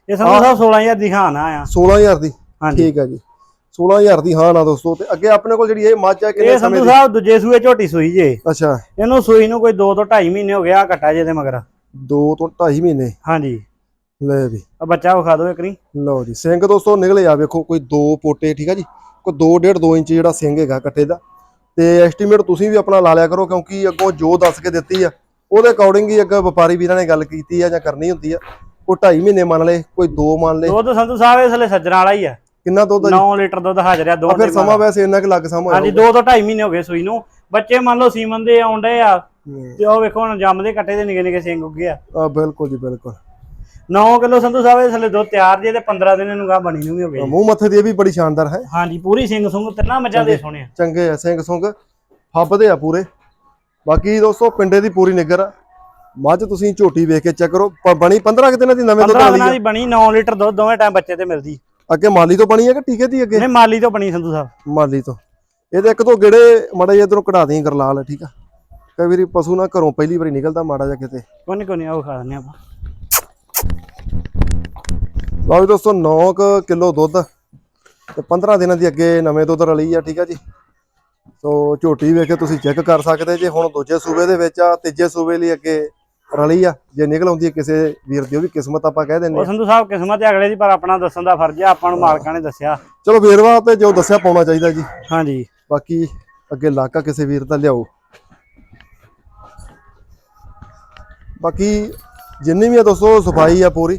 ਇਹ ਸੰਧੂ ਸਾਹਿਬ 16000 ਦੀ ਹਾਂ ਨਾ ਆ 16000 ਦੀ ਠੀਕ ਹੈ ਜੀ। 16000 ਦੀ ਹਾਂ ਨਾ ਦੋਸਤੋ ਤੇ ਅੱਗੇ ਆਪਣੇ ਕੋਲ ਜਿਹੜੀ ਇਹ ਮੱਝ ਆ ਕਿੰਨੇ ਇਹ ਸਮੇਂ ਦੀ? ਸਾਹਿਬ ਦੂਜੇ ਸੂਏ ਝੋਟੀ ਸੂਈ ਜੇ। ਅੱਛਾ। ਇਹਨੂੰ ਸੂਈ ਨੂੰ ਕੋਈ 2 ਤੋਂ 2.5 ਮਹੀਨੇ ਹੋ ਗਿਆ ਕੱਟਾ ਜੇ ਦੇ ਮਗਰ। 2 ਤੋਂ 2.5 ਮਹੀਨੇ। ਹਾਂਜੀ। ਲੈ ਵੀ। ਆ ਬੱਚਾ ਵਿਖਾ ਦਿਓ ਇੱਕ ਰੀ। ਲਓ ਜੀ ਸਿੰਘ ਦੋਸਤੋ ਨਿਕਲੇ ਆ ਵੇਖੋ ਕੋਈ ਦੋ ਪੋਟੇ ਠੀਕ ਆ ਜੀ? ਕੋਈ 2 1.5 2 ਇੰਚ ਜਿਹੜਾ ਸਿੰਘ ਹੈਗਾ ਕੱਟੇ ਦਾ। ਤੇ ਐਸਟੀਮੇਟ ਤੁਸੀਂ ਵੀ ਆਪਣਾ ਲਾ ਲਿਆ ਕਰੋ ਕਿਉਂਕਿ ਅੱਗੋਂ ਜੋ ਦੱਸ ਕੇ ਦਿੱਤੀ ਆ ਉਹਦੇ ਅਕੋਰਡਿੰਗ ਹੀ ਅੱਗੇ ਵਪਾਰੀ ਵੀਰਾਂ ਨੇ ਗੱਲ ਕੀਤੀ ਆ ਜਾਂ ਕਰਨੀ ਹੁੰਦੀ ਆ। ਕੋਈ 2.5 ਮਹੀਨੇ ਮੰਨ ਲਏ ਕੋਈ 2 ਮੰਨ ਲਏ। ਦੁੱਧ ਸੰਧੂ ਸਾਹਿਬ ਇਸ ਵੇਲੇ ਸੱਜਣਾ ਵਾਲਾ ਹੀ ਆ। ਕਿੰਨਾ ਦੁੱਧ ਆ ਜੀ? 9 ਲੀਟਰ ਦੁੱਧ ਹਾਜ਼ਰ ਆ ਦੋ ਫਿਰ ਸਮਾਂ ਵੈਸੇ ਇੰਨਾ ਕਿ ਲੱਗ ਸਮਾਂ ਹਾਂਜੀ 2 ਤੋਂ 2.5 ਮਹੀਨੇ ਹੋ ਗਏ ਸੂਈ ਨੂੰ। ਬੱਚੇ ਮੰਨ ਲਓ ਸੀਮਨ ਦੇ ਆਉਂਦੇ ਆ ਤੇ ਉਹ ਵੇਖੋ ਹੁਣ ਜੰਮਦੇ ਕੱਟੇ ਦੇ ਨਿੱਕੇ ਨਿੱਕੇ ਸਿੰਘ ਉੱਗੇ ਆ। ਆ ਬਿਲਕੁਲ ਜੀ ਬਿਲਕੁਲ। 9 ਕਿਲੋ ਸੰਧੂ ਸਾਹਿਬ ਇਸ ਵੇਲੇ ਦੁੱਧ ਤਿਆਰ ਜੇ ਤੇ 15 ਦਿਨ ਇਹਨੂੰ ਗਾ ਬਣੀ ਨੂੰ ਵੀ ਹੋ ਗਏ ਮੂੰਹ ਮੱਥੇ ਦੀ ਇਹ ਵੀ ਬੜੀ ਸ਼ਾਨਦਾਰ ਹੈ। ਹਾਂਜੀ ਪੂਰੀ ਸਿੰਘ ਸੁੰਗ ਤਿੰਨਾਂ ਮੱਝਾਂ ਦੇ ਸੋਹਣੇ ਆ। ਚੰਗੇ ਆ ਸਿੰਘ ਸੁੰਗ ਫੱਬਦੇ ਆ ਪੂਰੇ। ਬਾਕੀ ਦੋਸਤੋ ਪਿੰਡੇ ਦੀ ਪੂਰੀ ਨਿਗਰ ਆ। ਮੱਝ ਤੁਸੀਂ ਝੋਟੀ ਵੇਖ ਕੇ ਚੈੱਕ ਕਰੋ। ਬਣੀ 15 ਕਿ ਦਿਨਾਂ ਦੀ ਨਵੇਂ ਦੁੱਧ 15 ਵਾਲੀ ਆ। ਦੀ ਬਣੀ 9 ਲੀਟਰ ਦੁੱਧ ਦੋਵੇਂ ਟਾਈਮ ਬੱਚੇ ਤੇ ਮਿਲਦੀ। ਅੱਗੇ ਮਾਲੀ ਤੋਂ ਬਣੀ ਹੈ ਕਿ ਟੀਕੇ ਦੀ ਅੱਗੇ? ਨਹੀਂ ਮਾਲੀ ਤੋਂ ਬਣੀ ਸੰਧੂ ਸਾਹਿਬ। ਮਾਲੀ ਤੋਂ। ਇਹਦੇ ਇੱਕ ਤੋਂ ਗੇੜੇ ਮਾੜਾ ਜਿਹਾ ਇਧਰੋਂ ਕਢਾ ਦੇਂ ਗਰਲਾਲ ਠੀਕ ਆ? ਕਈ ਵਾਰੀ ਪਸ਼ੂ ਨਾ ਘਰੋਂ ਪਹਿਲੀ ਵਾਰੀ ਨਿਕਲਦਾ ਮਾੜਾ ਜਿਹਾ ਕਿਤੇ। ਕੋਈ ਨਹੀਂ ਕੋਈ ਨਹੀਂ ਆਓ ਖਾ ਦਿੰਦੇ ਆਪਾਂ। ਲਓ ਵੀ ਦੋਸਤੋ 9 ਕਿਲੋ ਦੁੱਧ ਤੇ 15 ਦਿਨਾਂ ਦੀ ਅੱਗੇ ਨਵੇਂ ਦੁੱਧ ਰਲੀ ਆ ਠੀਕ ਆ ਜੀ। ਸੋ ਝੋਟੀ ਵੇਖ ਕੇ ਤੁਸੀਂ ਚੈੱਕ ਕਰ ਸਕਦੇ ਜੇ ਹੁਣ ਦੂਜੇ ਸੂਬੇ ਦੇ ਵਿੱਚ ਆ ਤੀਜੇ ਸੂਬੇ ਲਈ ਅੱਗੇ ਰਲੀ ਆ। ਜੇ ਨਿਕਲ ਆਉਂਦੀ ਹੈ ਕਿਸੇ ਵੀਰ ਦੀ ਉਹ ਵੀ ਕਿਸਮਤ ਆਪਾਂ ਕਹਿ ਦਿੰਦੇ ਆ ਸੰਧੂ ਸਾਹਿਬ ਕਿਸਮਤ ਹੈ ਅਗਲੇ ਦੀ ਪਰ ਆਪਣਾ ਦੱਸਣ ਦਾ ਫਰਜ਼ ਹੈ ਆਪਾਂ ਨੂੰ ਮਾਲਕਾਂ ਨੇ ਦੱਸਿਆ। ਚਲੋ ਵੇਰਵਾ ਤੇ ਜੋ ਦੱਸਿਆ ਪਾਉਣਾ ਚਾਹੀਦਾ ਜੀ। ਹਾਂਜੀ। ਬਾਕੀ ਅੱਗੇ ਇਲਾਕਾ ਕਿਸੇ ਵੀਰ ਦਾ ਲਿਆਓ। ਬਾਕੀ ਜਿੰਨੀ ਵੀ ਆ ਦੋਸਤੋ ਸਫ਼ਾਈ ਆ ਪੂਰੀ।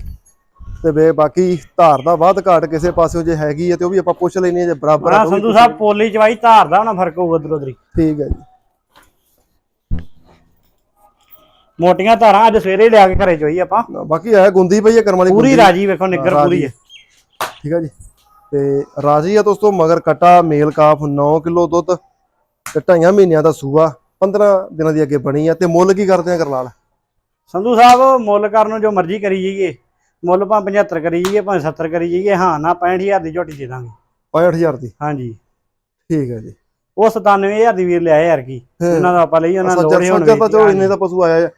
ਤੇ ਵੇ ਬਾਕੀ ਧਾਰ ਦਾ ਵੱਧ ਘਾਟ ਕਿਸੇ ਪਾਸਿਓਂ ਜੇ ਹੈਗੀ ਆ ਤੇ ਉਹ ਵੀ ਆਪਾਂ ਪੁੱਛ ਲੈਣੀ ਜੇ ਬਰਾਬਰ ਆ ਬੜਾ ਸੰਧੂ ਸਾਹਿਬ ਪੋਲੀ ਚਵਾਈ ਧਾਰ ਦਾ ਹੋਣਾ ਫ਼ਰਕ ਹੋਊ ਉਧਰ ਉਧਰੀ ਠੀਕ ਹੈ ਜੀ। ਮੋਟੀਆਂ ਧਾਰਾਂ ਅੱਜ ਸਵੇਰੇ ਹੀ ਲਿਆ ਕੇ ਘਰੇ ਚੋਈ ਆਪਾਂ। ਨਾ, ਬਾਕੀ ਹੈ ਗੁੰਦੀ ਪਈ ਹੈ ਕਰਮ ਵਾਲੀ ਪੂਰੀ ਗੁੰਦੀ। ਰਾਜੀ ਵੇਖੋ ਨਿੱਗਰ ਪੂਰੀ ਹੈ ਠੀਕ ਹੈ ਜੀ। ਤੇ ਰਾਜੀ ਆ ਦੋਸਤੋ ਮਗਰ ਕਟਾ ਮੇਲ ਕਾਫ 9 ਕਿਲੋ ਦੁੱਧ ਤੇ ਢਾਈਆਂ ਮਹੀਨਿਆਂ ਦਾ ਸੂਆ 15 ਦਿਨਾਂ ਦੀ ਅੱਗੇ ਬਣੀ ਆ। ਤੇ ਮੁੱਲ ਕੀ ਕਰਦੇ ਆ ਕਰਲਾਲ ਸੰਧੂ ਸਾਹਿਬ ਮੁੱਲ ਕਰਨ ਨੂੰ ਜੋ ਮਰਜ਼ੀ ਕਰੀ ਜਾਈਏ। ਮੁੱਲ ਭਾਵੇਂ 75 ਕਰੀ ਜਾਈਏ ਭਾਵੇਂ 70 ਕਰੀ ਜਾਈਏ ਹਾਂ ਨਾ 65000 ਦੀ ਝੋਟੀ ਦੇ ਦਾਂਗੇ। 65000 ਦੀ? ਹਾਂਜੀ। ਠੀਕ ਹੈ ਜੀ। ਉਹ 97000 ਦੀ ਵੀਰ ਲਿਆਏ ਯਾਰ ਕੀ ਉਹਨਾਂ ਦਾ ਆਪਾਂ ਲਈ ਉਹਨਾਂ ਲੋੜੇ ਹੁਣ ਸੱਜਰ ਤਾਂ ਚਲੋ ਇੰਨੇ ਦਾ ਪਸ਼ੂ ਆਇਆ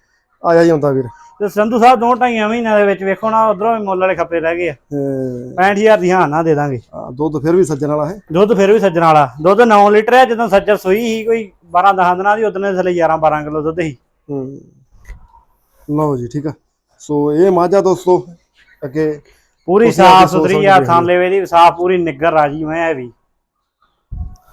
ਆਇਆ ਹੀ ਹੁੰਦਾ ਵੀਰ। ਤੇ ਸੰਧੂ ਸਾਹਿਬ ਦੋ ਢਾਈਆਂ ਮਹੀਨਿਆਂ ਦੇ ਵਿੱਚ ਵੇਖੋ ਨਾ ਉਧਰੋਂ ਵੀ ਮੁੱਲ ਵਾਲੇ ਖੱਪੇ ਰਹਿ ਗਏ ਆ। ਅਹ 65000 ਦੀ ਹਾਂ ਨਾ ਦੇ ਦਾਂਗੇ। ਹਾਂ, ਦੁੱਧ ਫਿਰ ਵੀ ਸੱਜਣ ਵਾਲਾ ਹੈ? ਦੁੱਧ ਫਿਰ ਵੀ ਸੱਜਣ ਵਾਲਾ। ਦੁੱਧ 9 ਲੀਟਰ ਹੈ ਜਦੋਂ ਸੱਜਰ ਸੋਈ ਸੀ ਕੋਈ 12 10 ਦਿਨਾਂ ਦੀ ਉਦੋਂ ਥੱਲੇ 11 12 ਕਿਲੋ ਦੁੱਧ ਸੀ। ਹੂੰ। ਲਓ ਜੀ ਠੀਕ ਆ। ਸੋ ਇਹ ਮਾਝਾ ਦੋਸਤੋ ਅੱਗੇ ਪੂਰੀ ਤੁਸੀਂ ਸਾਫ਼ ਸੋਚ ਸੁਥਰੀ ਸਮਝ ਆ ਕੇ ਥਾਂ ਲੈਵੇ ਦੀ ਸਾਫ਼ ਪੂਰੀ ਨਿੱਗਰ ਰਾਜੀ ਮੈਂ ਹੈ ਵੀ।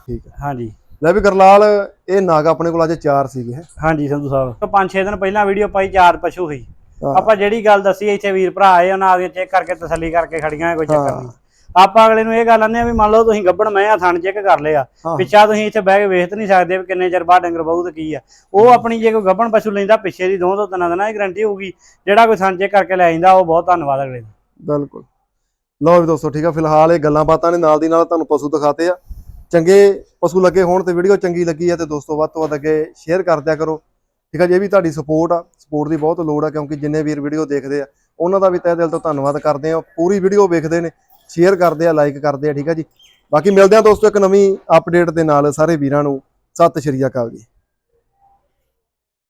ਠੀਕ ਆ ਹਾਂਜੀ। ਲੈ ਵੀ ਗਰਲਾਲ ਇਹ ਨਾਗ ਆਪਣੇ ਕੋਲ ਅੱਜ ਚਾਰ ਸੀਗੇ ਹੈਂ। ਹਾਂਜੀ ਸੰਧੂ ਸਾਹਿਬ। ਪੰਜ ਛੇ ਦਿਨ ਪਹਿਲਾਂ ਵੀਡੀਓ ਪਾਈ ਚਾਰ ਪਸ਼ੂ ਸੀ। ਹਾਂ। ਆਪਾਂ ਜਿਹੜੀ ਗੱਲ ਦੱਸੀ ਇੱਥੇ ਵੀਰ ਭਰਾ ਆਏ ਉਹਨਾਂ ਆ ਕੇ ਚੈੱਕ ਕਰਕੇ ਤਸੱਲੀ ਕਰਕੇ ਖੜੀਆਂ ਹੈ, ਕੋਈ ਚੱਕਰ ਹਾਂ। ਨਹੀਂ। ਆਪਾਂ ਅਗਲੇ ਨੂੰ ਇਹ ਗੱਲ ਆਨੇ ਆ ਵੀ ਮੰਨ ਲਓ ਤੁਸੀਂ ਗੱਬਣ ਮੈਂ ਆ ਥਣ ਚੈੱਕ ਕਰ ਲਿਆ। ਪਿੱਛਾ ਤੁਸੀਂ ਇੱਥੇ ਬਹਿ ਕੇ ਵੇਖ ਤਾਂ ਨਹੀਂ ਸਕਦੇ ਵੀ ਕਿੰਨੇ ਚਿਰ ਬਾਅਦ ਡੰਗਰ ਬਹੂ ਤੇ ਕੀ ਆ। ਉਹ ਆਪਣੀ ਜੇ ਕੋਈ ਗੱਬਣ ਪਸ਼ੂ ਲੈਂਦਾ ਪਿੱਛੇ ਦੀ ਦੋ ਤੋਂ ਤਿੰਨਾਂ ਦਿਨਾਂ ਦੀ ਗਾਰੰਟੀ ਹੋਊਗੀ। ਜਿਹੜਾ ਕੋਈ ਥਣ ਚੈੱਕ ਕਰਕੇ ਲੈ ਜਾਂਦਾ ਉਹ ਬਹੁਤ ਧੰਨਵਾਦ ਅਗਲੇ ਦਾ। ਬਿਲਕੁਲ। ਲਓ ਵੀ ਦੋਸਤੋ ਠੀਕ ਆ ਫਿਲਹਾਲ ਇਹ ਗੱਲਾਂ ਬਾਤਾਂ ਨੇ ਨਾਲ ਦੀ ਨਾਲ ਤੁਹਾਨੂੰ ਪਸ਼ੂ ਦਿਖਾਤੇ ਆ। ਚੰਗੇ ਪਸ਼ੂ ਲੱਗੇ ਹੋਣ ਤੇ ਵੀਡੀਓ ਚੰਗੀ ਲੱਗੀ ਆ ਤੇ ਦੋਸਤੋ ਵੱਧ ਤੋਂ ਵੱਧ ਅੱਗੇ ਸ਼ੇਅਰ ਕਰ ਦਿਆ ਕਰੋ। ਠੀਕ ਆ ਜੇ ਵੀ ਤੁਹਾਡੀ ਸਪੋਰਟ ਆ। ਸਪੋਰਟ ਦੀ ਬਹੁਤ ਲੋੜ ਆ ਕਿਉਂਕਿ ਜਿੰਨੇ ਵੀਰ ਵੀਡੀਓ ਦੇਖਦੇ ਆ ਉਹਨਾਂ ਦਾ ਵੀ ਤਹਿ ਦਿਲ ਤੋਂ ਧੰਨਵਾਦ ਕਰਦੇ ਆ। ਪੂਰੀ ਵੀਡੀਓ ਵੇਖਦੇ ਨੇ। ਸ਼ੇਅਰ ਕਰਦੇ ਆ ਲਾਈਕ ਕਰਦੇ ਆ, ਠੀਕ ਆ ਜੀ। ਬਾਕੀ ਮਿਲਦੇ ਆ ਦੋਸਤੋ ਇੱਕ ਨਵੀਂ ਅਪਡੇਟ ਦੇ ਨਾਲ ਸਾਰੇ ਵੀਰਾਂ ਨੂੰ। ਸਤਿ ਸ਼੍ਰੀ ਅਕਾਲ ਜੀ।